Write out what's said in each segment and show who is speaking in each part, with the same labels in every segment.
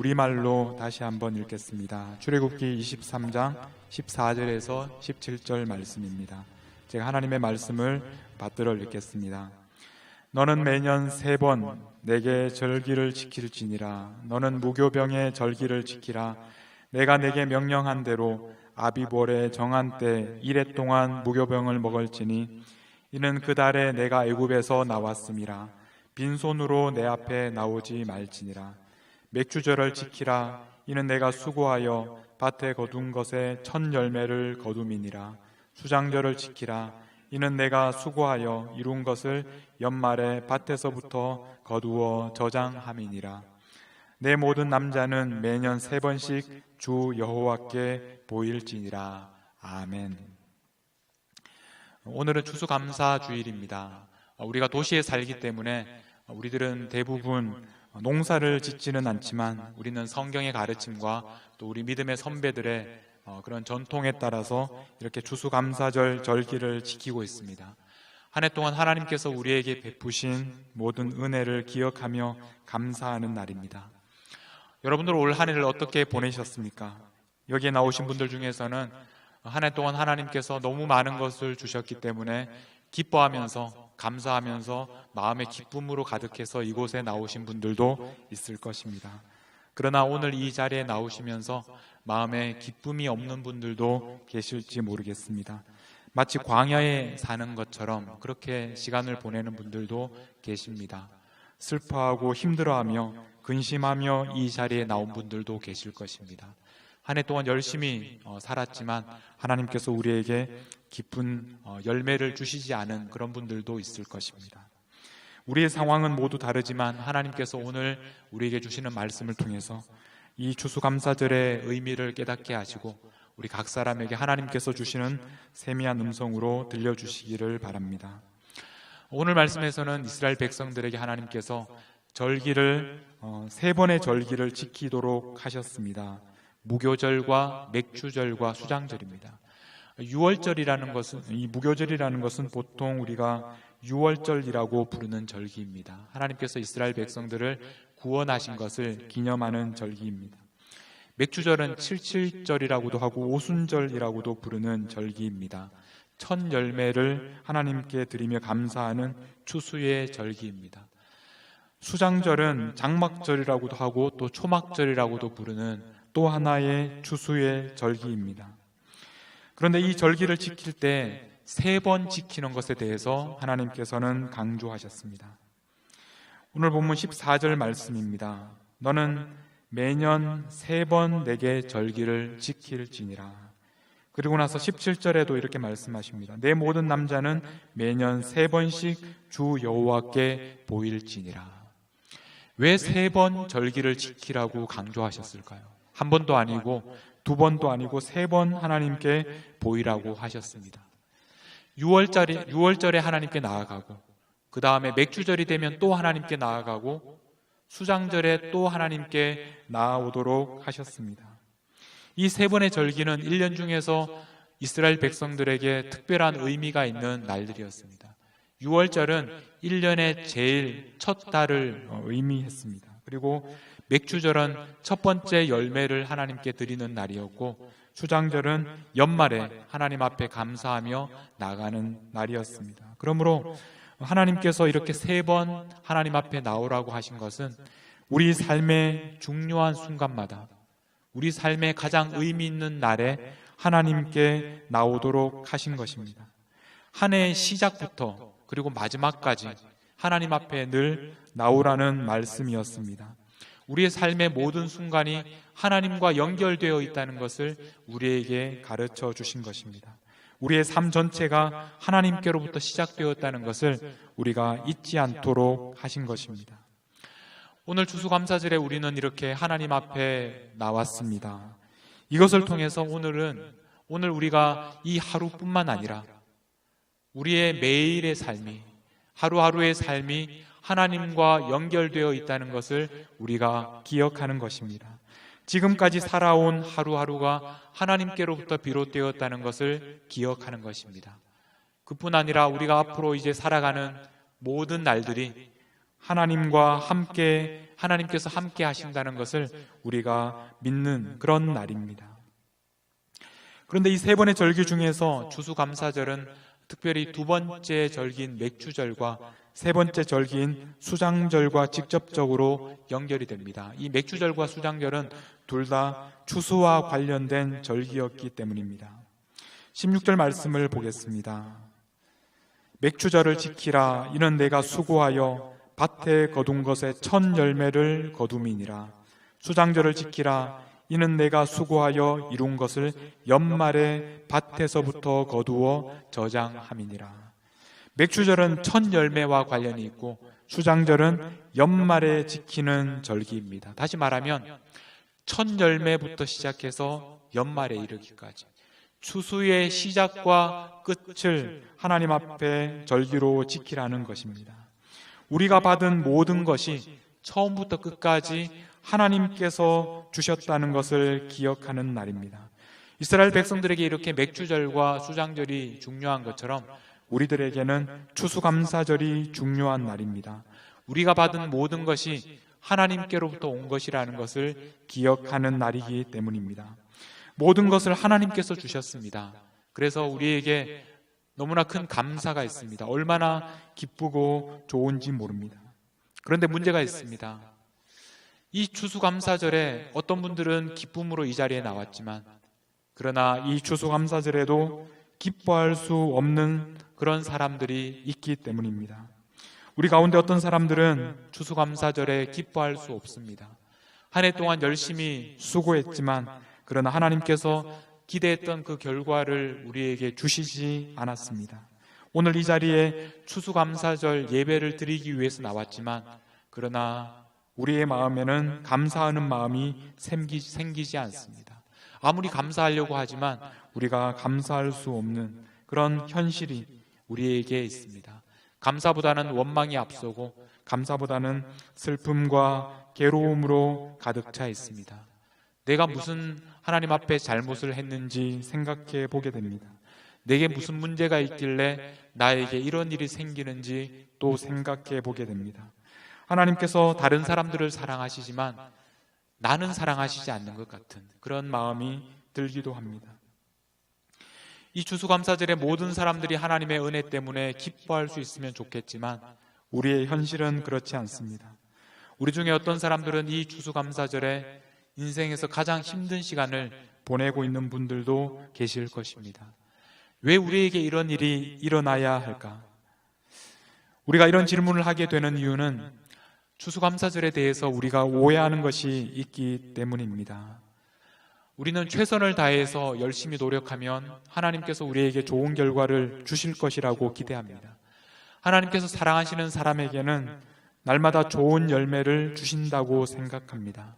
Speaker 1: 우리말로 다시 한번 읽겠습니다. 출애굽기 23장 14절에서 17절 말씀입니다. 제가 하나님의 말씀을 받들어 읽겠습니다. 너는 매년 세 번 내게 절기를 지킬지니라. 너는 무교병의 절기를 지키라. 내가 내게 명령한 대로 아비볼의 정한 때 이래 동안 무교병을 먹을지니 이는 그 달에 내가 애굽에서 나왔음이라. 빈손으로 내 앞에 나오지 말지니라. 맥주절을 지키라. 이는 내가 수고하여 밭에 거둔 것에 첫 열매를 거둠이니라. 수장절을 지키라. 이는 내가 수고하여 이룬 것을 연말에 밭에서부터 거두어 저장함이니라. 내 모든 남자는 매년 세 번씩 주 여호와께 보일지니라. 아멘. 오늘은 추수감사 주일입니다. 우리가 도시에 살기 때문에 우리들은 대부분 농사를 짓지는 않지만 우리는 성경의 가르침과 또 우리 믿음의 선배들의 어, 그런 전통에 따라서 이렇게 추수감사절 절기를 지키고 있습니다. 한 해 동안 하나님께서 우리에게 베푸신 모든 은혜를 기억하며 감사하는 날입니다. 여러분들 올 한 해를 어떻게 보내셨습니까? 여기에 나오신 분들 중에서는 한 해 동안 하나님께서 너무 많은 것을 주셨기 때문에 기뻐하면서 감사하면서 마음의 기쁨으로 가득해서 이곳에 나오신 분들도 있을 것입니다. 그러나 오늘 이 자리에 나오시면서 마음에 기쁨이 없는 분들도 계실지 모르겠습니다. 마치 광야에 사는 것처럼 그렇게 시간을 보내는 분들도 계십니다. 슬퍼하고 힘들어하며 근심하며 이 자리에 나온 분들도 계실 것입니다. 한 해 동안 열심히 어, 살았지만 하나님께서 우리에게 깊은 어, 열매를 주시지 않은 그런 분들도 있을 것입니다. 우리의 상황은 모두 다르지만 하나님께서 오늘 우리에게 주시는 말씀을 통해서 이 추수감사절의 의미를 깨닫게 하시고 우리 각 사람에게 하나님께서 주시는 세미한 음성으로 들려주시기를 바랍니다. 오늘 말씀에서는 이스라엘 백성들에게 하나님께서 절기를 어, 세 번의 절기를 지키도록 하셨습니다. 무교절과 맥주절과 수장절입니다. 6월절이라는 것은 이 무교절이라는 것은 보통 우리가 6월절이라고 부르는 절기입니다. 하나님께서 이스라엘 백성들을 구원하신 것을 기념하는 절기입니다. 맥주절은 77절이라고도 하고 오순절이라고도 부르는 절기입니다. 첫 열매를 하나님께 드리며 감사하는 추수의 절기입니다. 수장절은 장막절이라고도 하고 또 초막절이라고도 부르는 또 하나의 추수의 절기입니다. 그런데 이 절기를 지킬 때 세 번 지키는 것에 대해서 하나님께서는 강조하셨습니다. 오늘 본문 14절 말씀입니다. 너는 매년 세 번 내게 절기를 지킬지니라. 그리고 나서 17절에도 이렇게 말씀하십니다. 내 모든 남자는 매년 세 번씩 주 여호와께 보일지니라. 왜 세 번 절기를 지키라고 강조하셨을까요? 한 번도 아니고 두 번도 아니고 세 번 하나님께 보이라고 하셨습니다. 6월절에 6월절에 하나님께 나아가고 그 다음에 맥주절이 되면 또 하나님께 나아가고 수장절에 또 하나님께 나아오도록 하셨습니다. 이 세 번의 절기는 1년 중에서 이스라엘 백성들에게 특별한 의미가 있는 날들이었습니다. 6월절은 1년의 제일 첫 달을 어, 의미했습니다. 그리고 맥주절은 첫 번째 열매를 하나님께 드리는 날이었고 수장절은 연말에 하나님 앞에 감사하며 나가는 날이었습니다. 그러므로 하나님께서 이렇게 세 번 하나님 앞에 나오라고 하신 것은 우리 삶의 중요한 순간마다 우리 삶의 가장 의미 있는 날에 하나님께 나오도록 하신 것입니다. 한 해의 시작부터 그리고 마지막까지 하나님 앞에 늘 나오라는 말씀이었습니다. 우리의 삶의 모든 순간이 하나님과 연결되어 있다는 것을 우리에게 가르쳐 주신 것입니다. 우리의 삶 전체가 하나님께로부터 시작되었다는 것을 우리가 잊지 않도록 하신 것입니다. 오늘 추수감사절에 우리는 이렇게 하나님 앞에 나왔습니다. 이것을 통해서 오늘은 오늘 우리가 이 하루뿐만 아니라 우리의 매일의 삶이 하루하루의 삶이 하나님과 연결되어 있다는 것을 우리가 기억하는 것입니다. 지금까지 살아온 하루하루가 하나님께로부터 비롯되었다는 것을 기억하는 것입니다. 그뿐 아니라 우리가 앞으로 이제 살아가는 모든 날들이 하나님과 함께 하나님께서 함께 하신다는 것을 우리가 믿는 그런 날입니다. 그런데 이 세 번의 절기 중에서 추수감사절은 특별히 두 번째 절기인 맥주절과 세 번째 절기인 수장절과 직접적으로 연결이 됩니다. 이 맥주절과 수장절은 둘 다 추수와 관련된 절기였기 때문입니다. 16절 말씀을 보겠습니다. 맥주절을 지키라 이는 내가 수고하여 밭에 거둔 것의 첫 열매를 거둠이니라 수장절을 지키라 이는 내가 수고하여 이룬 것을 연말에 밭에서부터 거두어 저장함이니라 맥주절은 첫 열매와 관련이 있고 수장절은 연말에 지키는 절기입니다. 다시 말하면 첫 열매부터 시작해서 연말에 이르기까지 추수의 시작과 끝을 하나님 앞에 절기로 지키라는 것입니다. 우리가 받은 모든 것이 처음부터 끝까지 하나님께서 주셨다는 것을 기억하는 날입니다. 이스라엘 백성들에게 이렇게 맥주절과 수장절이 중요한 것처럼 우리들에게는 추수감사절이 중요한 날입니다. 우리가 받은 모든 것이 하나님께로부터 온 것이라는 것을 기억하는 날이기 때문입니다. 모든 것을 하나님께서 주셨습니다. 그래서 우리에게 너무나 큰 감사가 있습니다. 얼마나 기쁘고 좋은지 모릅니다. 그런데 문제가 있습니다. 이 추수감사절에 어떤 분들은 기쁨으로 이 자리에 나왔지만 그러나 이 추수감사절에도 기뻐할 수 없는 그런 사람들이 있기 때문입니다. 우리 가운데 어떤 사람들은 추수감사절에 기뻐할 수 없습니다. 한 해 동안 열심히 수고했지만 그러나 하나님께서 기대했던 그 결과를 우리에게 주시지 않았습니다. 오늘 이 자리에 추수감사절 예배를 드리기 위해서 나왔지만 그러나 우리의 마음에는 감사하는 마음이 생기지 않습니다. 아무리 감사하려고 하지만 우리가 감사할 수 없는 그런 현실이 우리에게 있습니다. 감사보다는 원망이 앞서고 감사보다는 슬픔과 괴로움으로 가득 차 있습니다. 내가 무슨 하나님 앞에 잘못을 했는지 생각해 보게 됩니다. 내게 무슨 문제가 있길래 나에게 이런 일이 생기는지 또 생각해 보게 됩니다. 하나님께서 다른 사람들을 사랑하시지만 나는 사랑하시지 않는 것 같은 그런 마음이 들기도 합니다. 이 추수감사절에 모든 사람들이 하나님의 은혜 때문에 기뻐할 수 있으면 좋겠지만 우리의 현실은 그렇지 않습니다. 우리 중에 어떤 사람들은 이 추수감사절에 인생에서 가장 힘든 시간을 보내고 있는 분들도 계실 것입니다. 왜 우리에게 이런 일이 일어나야 할까? 우리가 이런 질문을 하게 되는 이유는 추수감사절에 대해서 우리가 오해하는 것이 있기 때문입니다. 우리는 최선을 다해서 열심히 노력하면 하나님께서 우리에게 좋은 결과를 주실 것이라고 기대합니다. 하나님께서 사랑하시는 사람에게는 날마다 좋은 열매를 주신다고 생각합니다.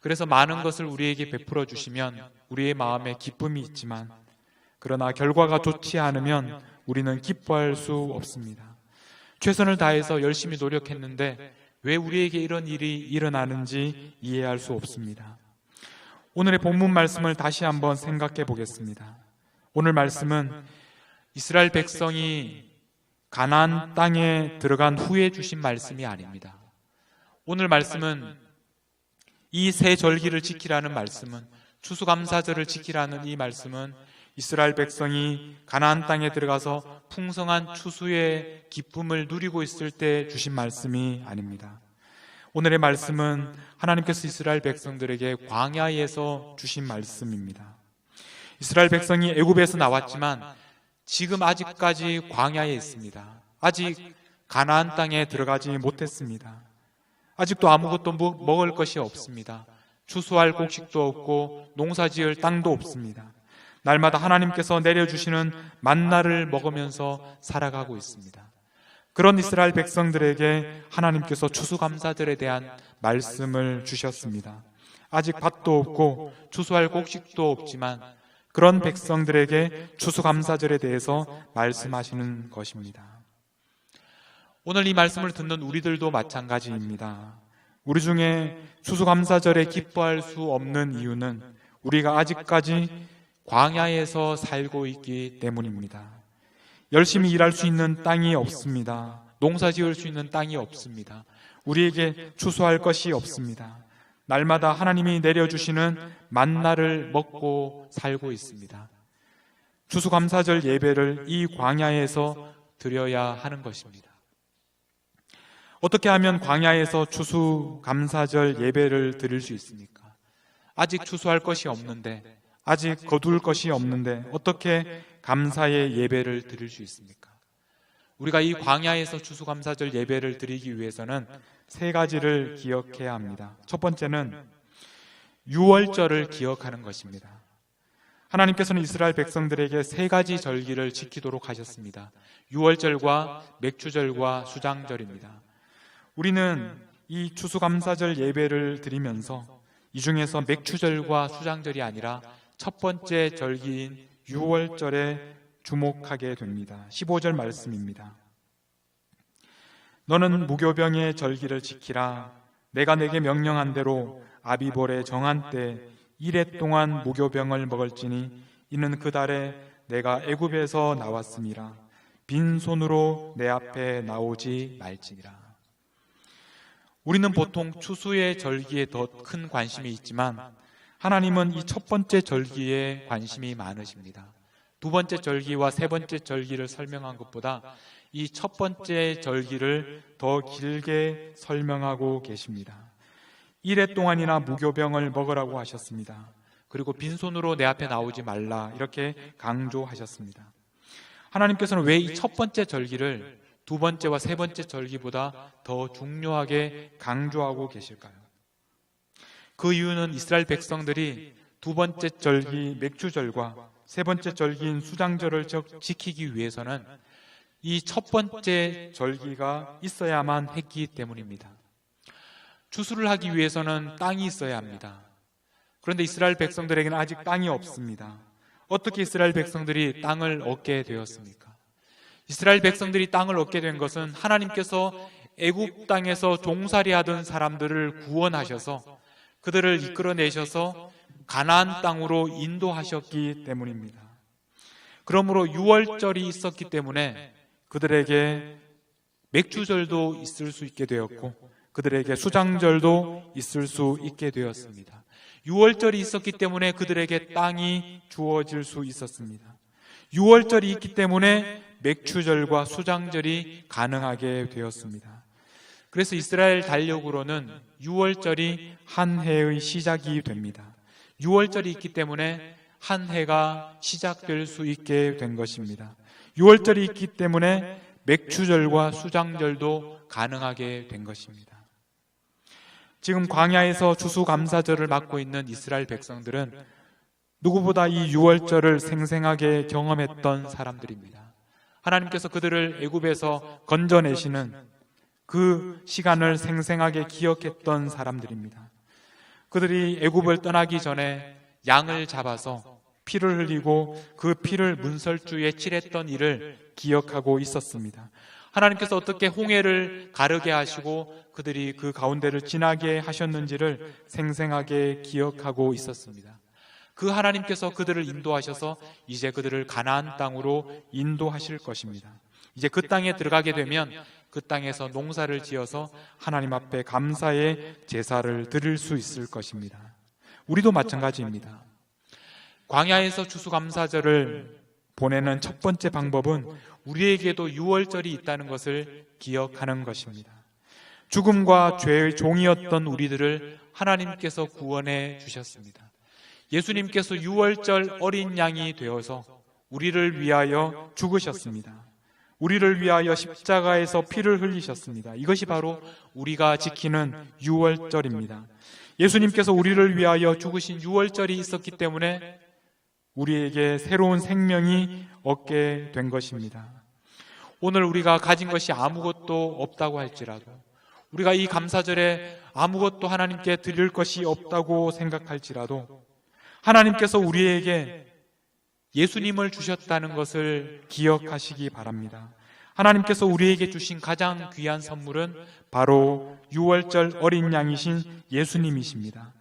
Speaker 1: 그래서 많은 것을 우리에게 베풀어 주시면 우리의 마음에 기쁨이 있지만 그러나 결과가 좋지 않으면 우리는 기뻐할 수 없습니다. 최선을 다해서 열심히 노력했는데 왜 우리에게 이런 일이 일어나는지 이해할 수 없습니다. 오늘의 본문 말씀을 다시 한번 생각해 보겠습니다. 오늘 말씀은 이스라엘 백성이 가나안 땅에 들어간 후에 주신 말씀이 아닙니다. 오늘 말씀은 이 세 절기를 지키라는 말씀은 추수감사절을 지키라는 이 말씀은 이스라엘 백성이 가나안 땅에 들어가서 풍성한 추수의 기쁨을 누리고 있을 때 주신 말씀이 아닙니다. 오늘의 말씀은 하나님께서 이스라엘 백성들에게 광야에서 주신 말씀입니다. 이스라엘 백성이 애굽에서 나왔지만 지금 아직까지 광야에 있습니다. 아직 가나안 땅에 들어가지 못했습니다. 아직도 아무것도 먹을 것이 없습니다. 추수할 곡식도 없고 농사지을 땅도 없습니다. 날마다 하나님께서 내려주시는 만나를 먹으면서 살아가고 있습니다. 그런 이스라엘 백성들에게 하나님께서 추수감사절에 대한 말씀을 주셨습니다. 아직 밭도 없고 추수할 곡식도 없지만 그런 백성들에게 추수감사절에 대해서 말씀하시는 것입니다. 오늘 이 말씀을 듣는 우리들도 마찬가지입니다. 우리 중에 추수감사절에 기뻐할 수 없는 이유는 우리가 아직까지 광야에서 살고 있기 때문입니다. 열심히 일할 수 있는 땅이 없습니다. 농사 지을 수 있는 땅이 없습니다. 우리에게 추수할 것이 없습니다. 날마다 하나님이 내려주시는 만나를 먹고 살고 있습니다. 추수감사절 예배를 이 광야에서 드려야 하는 것입니다. 어떻게 하면 광야에서 추수감사절 예배를 드릴 수 있습니까? 아직 추수할 것이 없는데, 아직 거둘 것이 없는데, 어떻게 감사의 예배를 드릴 수 있습니까? 우리가 이 광야에서 추수감사절 예배를 드리기 위해서는 세 가지를 기억해야 합니다. 첫 번째는 유월절을 기억하는 것입니다. 하나님께서는 이스라엘 백성들에게 세 가지 절기를 지키도록 하셨습니다. 유월절과 맥주절과 수장절입니다. 우리는 이 추수감사절 예배를 드리면서 이 중에서 맥주절과 수장절이 아니라 첫 번째 절기인 유월절에 주목하게 됩니다. 15절 말씀입니다. 너는 무교병의 절기를 지키라. 내가 내게 명령한 대로 아비볼의 정한 때 이래 동안 무교병을 먹을지니 이는 그 달에 내가 애굽에서 나왔음이라. 빈손으로 내 앞에 나오지 말지니라. 우리는 보통 추수의 절기에 더 큰 관심이 있지만 하나님은 이 첫 번째 절기에 관심이 많으십니다. 두 번째 절기와 세 번째 절기를 설명한 것보다 이 첫 번째 절기를 더 길게 설명하고 계십니다. 이래 동안이나 무교병을 먹으라고 하셨습니다. 그리고 빈손으로 내 앞에 나오지 말라 이렇게 강조하셨습니다. 하나님께서는 왜 이 첫 번째 절기를 두 번째와 세 번째 절기보다 더 중요하게 강조하고 계실까요? 그 이유는 이스라엘 백성들이 두 번째 절기 맥주절과 세 번째 절기인 수장절을 지키기 위해서는 이 첫 번째 절기가 있어야만 했기 때문입니다. 추수를 하기 위해서는 땅이 있어야 합니다. 그런데 이스라엘 백성들에게는 아직 땅이 없습니다. 어떻게 이스라엘 백성들이 땅을 얻게 되었습니까? 이스라엘 백성들이 땅을 얻게 된 것은 하나님께서 애굽 땅에서 종살이 하던 사람들을 구원하셔서 그들을 이끌어내셔서 가나안 땅으로 인도하셨기 때문입니다. 그러므로 유월절이 있었기 때문에 그들에게 맥주절도 있을 수 있게 되었고 그들에게 수장절도 있을 수 있게 되었습니다. 유월절이 있었기 때문에 그들에게 땅이 주어질 수 있었습니다. 유월절이 있기 때문에 맥주절과 수장절이 가능하게 되었습니다. 그래서 이스라엘 달력으로는 6월절이 한 해의 시작이 됩니다. 6월절이 있기 때문에 한 해가 시작될 수 있게 된 것입니다. 6월절이 있기 때문에 맥주절과 수장절도 가능하게 된 것입니다. 지금 광야에서 추수감사절을 맡고 있는 이스라엘 백성들은 누구보다 이 6월절을 생생하게 경험했던 사람들입니다. 하나님께서 그들을 애굽에서 건져내시는 그 시간을 생생하게 기억했던 사람들입니다. 그들이 애굽을 떠나기 전에 양을 잡아서 피를 흘리고 그 피를 문설주에 칠했던 일을 기억하고 있었습니다. 하나님께서 어떻게 홍해를 가르게 하시고 그들이 그 가운데를 지나게 하셨는지를 생생하게 기억하고 있었습니다. 그 하나님께서 그들을 인도하셔서 이제 그들을 가나안 땅으로 인도하실 것입니다. 이제 그 땅에 들어가게 되면 그 땅에서 농사를 지어서 하나님 앞에 감사의 제사를 드릴 수 있을 것입니다. 우리도 마찬가지입니다. 광야에서 추수감사절을 보내는 첫 번째 방법은 우리에게도 유월절이 있다는 것을 기억하는 것입니다. 죽음과 죄의 종이었던 우리들을 하나님께서 구원해 주셨습니다. 예수님께서 유월절 어린 양이 되어서 우리를 위하여 죽으셨습니다. 우리를 위하여 십자가에서 피를 흘리셨습니다. 이것이 바로 우리가 지키는 유월절입니다. 예수님께서 우리를 위하여 죽으신 유월절이 있었기 때문에 우리에게 새로운 생명이 얻게 된 것입니다. 오늘 우리가 가진 것이 아무것도 없다고 할지라도 우리가 이 감사절에 아무것도 하나님께 드릴 것이 없다고 생각할지라도 하나님께서 우리에게 예수님을 주셨다는 것을 기억하시기 바랍니다. 하나님께서 우리에게 주신 가장 귀한 선물은 바로 6월절 어린 양이신 예수님이십니다.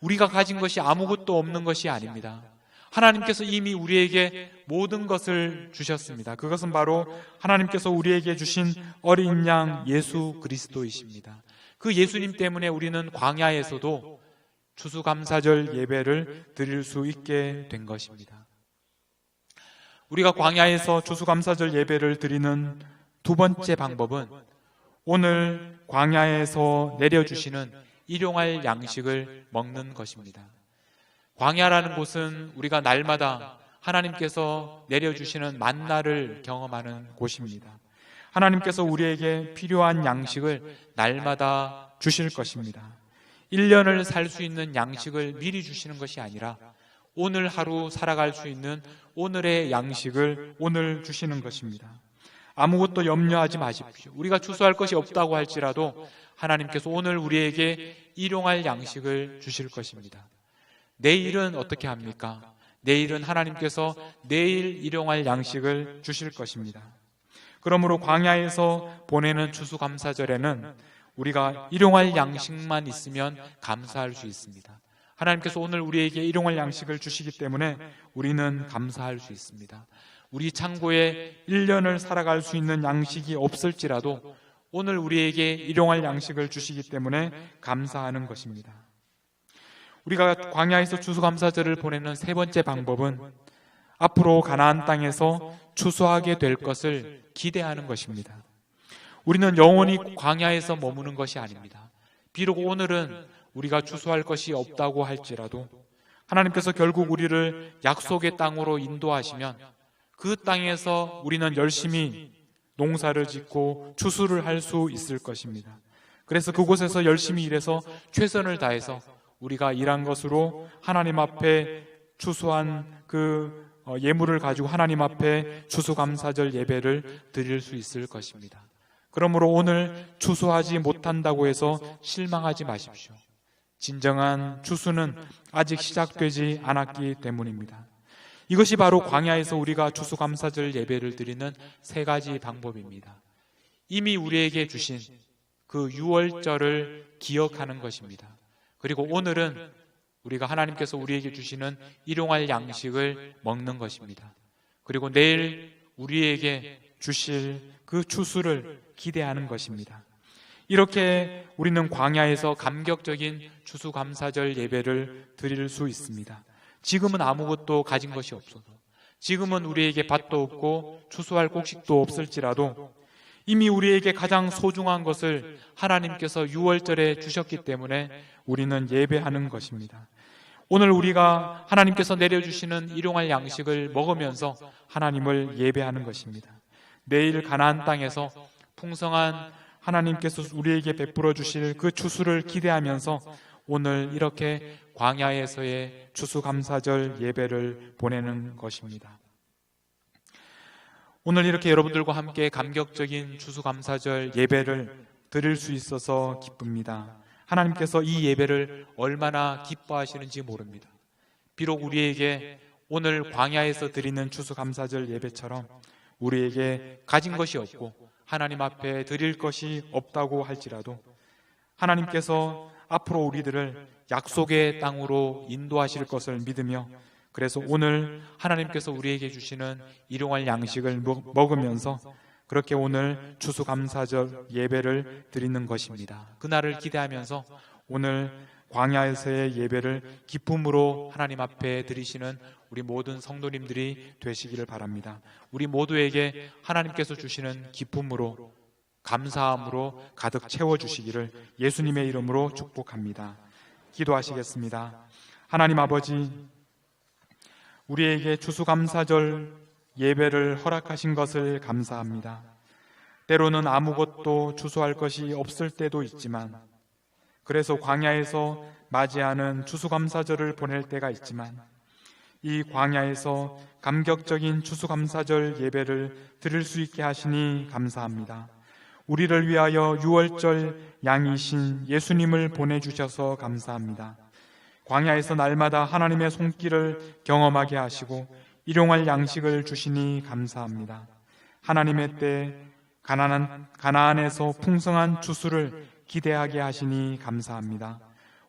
Speaker 1: 우리가 가진 것이 아무것도 없는 것이 아닙니다. 하나님께서 이미 우리에게 모든 것을 주셨습니다. 그것은 바로 하나님께서 우리에게 주신 어린 양 예수 그리스도이십니다. 그 예수님 때문에 우리는 광야에서도 추수감사절 예배를 드릴 수 있게 된 것입니다. 우리가 광야에서 추수감사절 예배를 드리는 두 번째 방법은 오늘 광야에서 내려주시는 일용할 양식을 먹는 것입니다. 광야라는 곳은 우리가 날마다 하나님께서 내려주시는 만나를 경험하는 곳입니다. 하나님께서 우리에게 필요한 양식을 날마다 주실 것입니다. 1년을 살 수 있는 양식을 미리 주시는 것이 아니라 오늘 하루 살아갈 수 있는 오늘의 양식을 오늘 주시는 것입니다. 아무것도 염려하지 마십시오. 우리가 추수할 것이 없다고 할지라도 하나님께서 오늘 우리에게 일용할 양식을 주실 것입니다. 내일은 어떻게 합니까? 내일은 하나님께서 내일 일용할 양식을 주실 것입니다. 그러므로 광야에서 보내는 추수감사절에는 우리가 일용할 양식만 있으면 감사할 수 있습니다. 하나님께서 오늘 우리에게 일용할 양식을 주시기 때문에 우리는 감사할 수 있습니다. 우리 창고에 1년을 살아갈 수 있는 양식이 없을지라도 오늘 우리에게 일용할 양식을 주시기 때문에 감사하는 것입니다. 우리가 광야에서 추수감사절을 보내는 세 번째 방법은 앞으로 가나안 땅에서 추수하게 될 것을 기대하는 것입니다. 우리는 영원히 광야에서 머무는 것이 아닙니다. 비록 오늘은 우리가 추수할 것이 없다고 할지라도 하나님께서 결국 우리를 약속의 땅으로 인도하시면 그 땅에서 우리는 열심히 농사를 짓고 추수를 할 수 있을 것입니다. 그래서 그곳에서 열심히 일해서 최선을 다해서 우리가 일한 것으로 하나님 앞에 추수한 그 어, 예물을 가지고 하나님 앞에 추수감사절 예배를 드릴 수 있을 것입니다. 그러므로 오늘 추수하지 못한다고 해서 실망하지 마십시오. 진정한 추수는 아직 시작되지 않았기 때문입니다. 이것이 바로 광야에서 우리가 추수감사절 예배를 드리는 세 가지 방법입니다. 이미 우리에게 주신 그 유월절을 기억하는 것입니다. 그리고 오늘은 우리가 하나님께서 우리에게 주시는 일용할 양식을 먹는 것입니다. 그리고 내일 우리에게 주실 그 추수를 기대하는 것입니다. 이렇게 우리는 광야에서 감격적인 추수감사절 예배를 드릴 수 있습니다. 지금은 아무것도 가진 것이 없어도 지금은 우리에게 밭도 없고 추수할 곡식도 없을지라도 이미 우리에게 가장 소중한 것을 하나님께서 6월절에 주셨기 때문에 우리는 예배하는 것입니다. 오늘 우리가 하나님께서 내려주시는 일용할 양식을 먹으면서 하나님을 예배하는 것입니다. 내일 가나안 땅에서 풍성한 하나님께서 우리에게 베풀어 주실 그 추수를 기대하면서 오늘 이렇게 광야에서의 추수감사절 예배를 보내는 것입니다. 오늘 이렇게 여러분들과 함께 감격적인 추수감사절 예배를 드릴 수 있어서 기쁩니다. 하나님께서 이 예배를 얼마나 기뻐하시는지 모릅니다. 비록 우리에게 오늘 광야에서 드리는 추수감사절 예배처럼 우리에게 가진 것이 없고 하나님 앞에 드릴 것이 없다고 할지라도 하나님께서 앞으로 우리들을 약속의 땅으로 인도하실 것을 믿으며 그래서 오늘 하나님께서 우리에게 주시는 일용할 양식을 먹으면서 그렇게 오늘 추수감사절 예배를 드리는 것입니다. 그날을 기대하면서 오늘 광야에서의 예배를 기쁨으로 하나님 앞에 드리시는 우리 모든 성도님들이 되시기를 바랍니다. 우리 모두에게 하나님께서 주시는 기쁨으로 감사함으로 가득 채워 주시기를 예수님의 이름으로 축복합니다. 기도하시겠습니다. 하나님 아버지 우리에게 추수감사절 예배를 허락하신 것을 감사합니다. 때로는 아무것도 추수할 것이 없을 때도 있지만 그래서 광야에서 맞이하는 추수감사절을 보낼 때가 있지만 이 광야에서 감격적인 추수감사절 예배를 드릴 수 있게 하시니 감사합니다. 우리를 위하여 유월절 양이신 예수님을 보내주셔서 감사합니다. 광야에서 날마다 하나님의 손길을 경험하게 하시고 일용할 양식을 주시니 감사합니다. 하나님의 때 가나안, 가나안에서 풍성한 주수를 기대하게 하시니 감사합니다.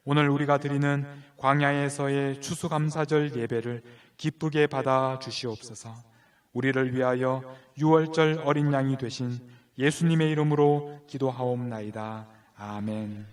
Speaker 1: 오늘 우리가 드리는 광야에서의 추수감사절 예배를 기쁘게 받아 주시옵소서. 우리를 위하여 유월절 어린 양이 되신 예수님의 이름으로 기도하옵나이다. 아멘.